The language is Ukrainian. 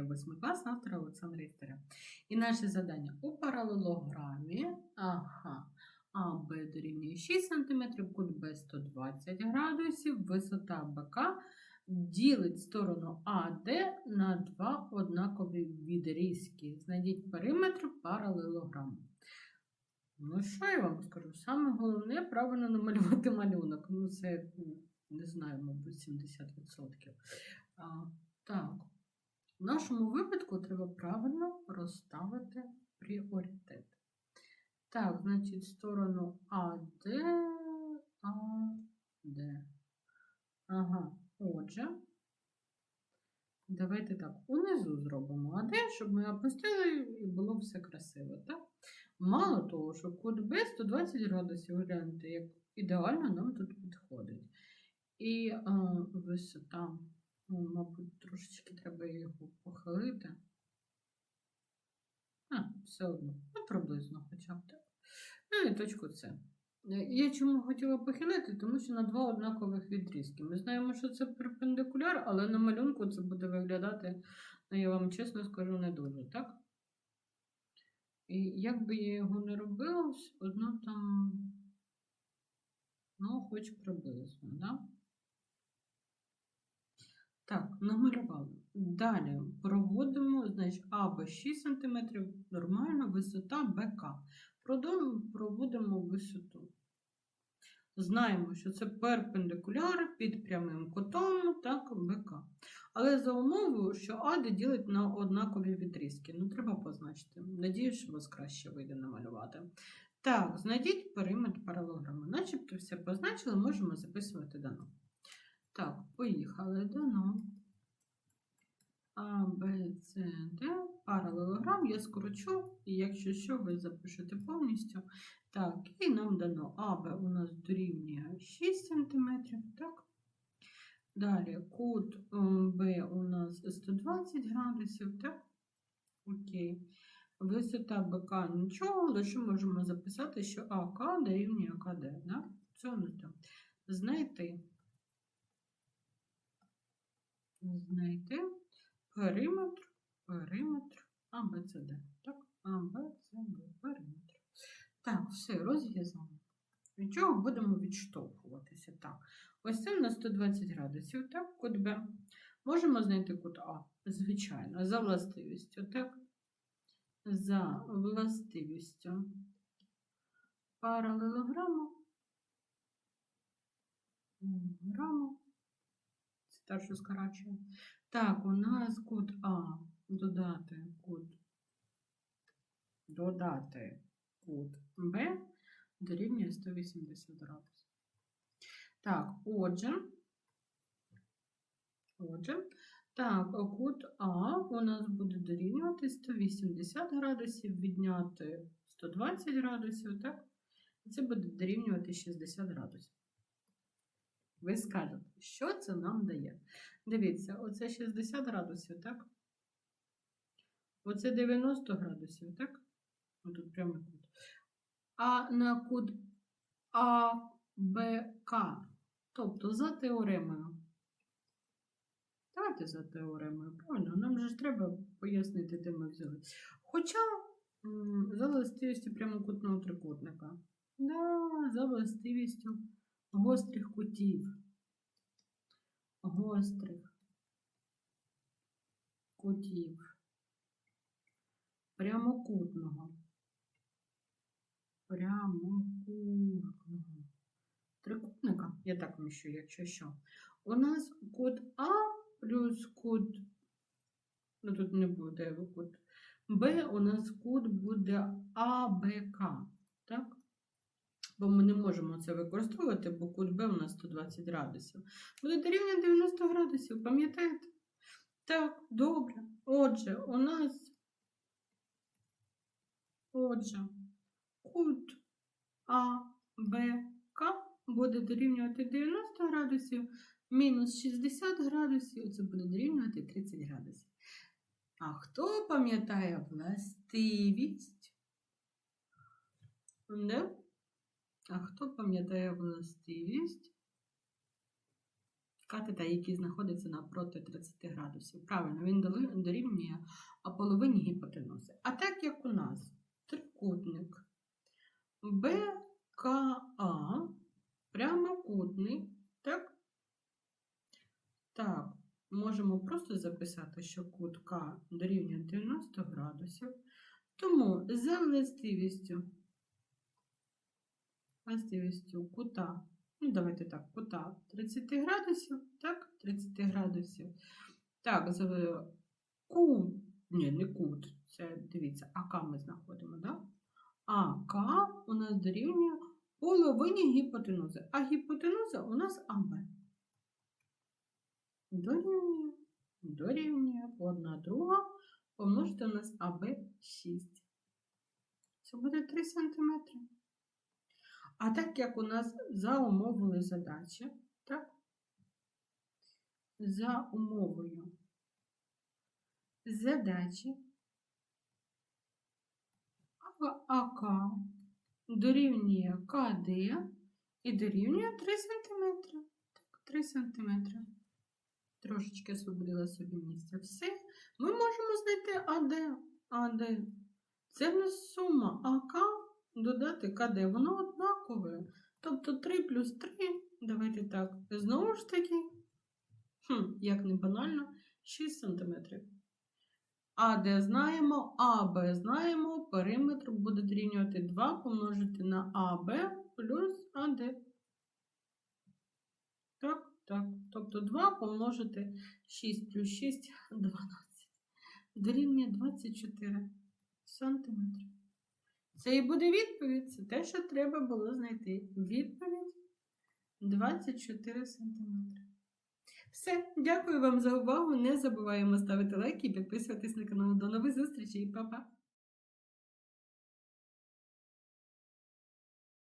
серія 8 клас автора Олександра Істеря. І наше завдання у паралелограмі. Ага. АБ дорівнює 6 см, кут Б 120 градусів, висота БК ділить сторону АД на два однакові відрізки. Знайдіть периметр паралелограму. Ну, що я вам скажу? Саме головне правильно намалювати малюнок. Ну, це не знаю, мабуть, 70%. В нашому випадку треба правильно розставити пріоритет. Так, значить, сторону АД, АД. Ага, отже. Давайте так, унизу зробимо АД, щоб ми опустили і було все красиво, так? Мало того, що кут Б 120 градусів, гляньте, як ідеально нам тут підходить. І а, висота, мабуть, трошечки треба його похилити. А, все одно, ну, приблизно хоча б так. Ну і точку С. Е, Я чому хотіла похилити, тому що на два однакових відрізки. Ми знаємо, що це перпендикуляр, але на малюнку це буде виглядати, ну, я вам чесно скажу, не дуже, так? І як би я його не робила, одно там, ну, хоч приблизно, да? Так, намалювали. Далі проводимо, значить, АБ 6 см, нормально, висота БК. Проводимо висоту. Знаємо, що це перпендикуляр під прямим кутом, так, БК. Але за умовою, що АД ділить на однакові відрізки. Ну, треба позначити. Надіюсь, що вас краще вийде намалювати. Так, знайдіть периметр паралограми. Начебто все позначили, можемо записувати дано. Так, поїхали дано. А, Б, С, Д, паралелограм я скорочу, і якщо що, ви запишете повністю. Так, і нам дано АБ у нас дорівнює 6 см, так? Далі кут Б у нас 120 градусів, так? Окей. Висота БК нічого, лише можемо записати, що АК дорівнює КД. Да? Це у нас так. Знайти. Знайти периметр, периметр АБЦД. Так, АБЦД, периметр. Так, все, розв'язано. Від чого будемо відштовхуватися? Так, ось це у нас 120 градусів, так, кут Б. Можемо знайти кут А, звичайно, за властивістю, так? За властивістю паралелограму. Граму. Що скорачує. Так, у нас кут А. Додати кут. Додати кут Б дорівнює 180 градусів. Так, отже, отже, так, кут А у нас буде дорівнювати 180 градусів, відняти 120 градусів, так? Це буде дорівнювати 60 градусів. Ви скажете, що це нам дає? Дивіться, оце 60 градусів, так? Оце 90 градусів, так? Отут прямо тут. А на кут АБК, тобто за теоремою. Давайте за теоремою, правильно? Нам же ж треба пояснити, де ми взяли. Хоча за властивістю прямокутного трикутника. Да, за властивістю гострих кутів. Гострих кутів. Прямокутного. Прямокутного. Трикутника, я так вміщу, якщо що. У нас кут А плюс кут, ну тут не буде кут Б, у нас кут буде АБК. Так? Бо ми не можемо це використовувати, бо кут Б у нас 120 градусів. Буде дорівнює 90 градусів, пам'ятаєте? Так, добре. Отже, у нас, отже, кут АБК буде дорівнювати 90 градусів, мінус 60 градусів, це буде дорівнювати 30 градусів. А хто пам'ятає властивість? Не? А хто пам'ятає властивість? катета, який знаходиться навпроти 30 градусів. Правильно, він дорівнює половині гіпотенузи. А так як у нас трикутник БКА прямокутний, так? Так, можемо просто записати, що кут К дорівнює 90 градусів. Тому за властивістю, властивістю кута, ну давайте так, кута 30 градусів, так, 30 градусів. Так, з кут, ні, не кут, це дивіться, АК ми знаходимо, так? АК у нас дорівнює половині гіпотенузи, а гіпотенуза у нас АБ. Дорівнює, дорівнює, одна друга помножити у нас АБ 6. Це буде 3 см. А так як у нас за умовою задачі, так? За умовою задачі АК дорівнює КД і дорівнює 3 см. Так, 3 см. Трошечки освободила собі місце. Все. Ми можемо знайти АД. АД. Це в нас сума АК додати КД. Воно однакове. Тобто 3 плюс 3, давайте так, знову ж таки, хм, як не банально, 6 см. АД знаємо, АБ знаємо, периметр буде дорівнювати 2 помножити на АБ плюс АД. Так, так. Тобто 2 помножити 6 плюс 6 12. Дорівнює 24 сантиметри. Це і буде відповідь. Це те, що треба було знайти. Відповідь 24 см. Все, дякую вам за увагу. Не забуваємо ставити лайки і підписуватись на канал. До нових зустрічей, Па-па!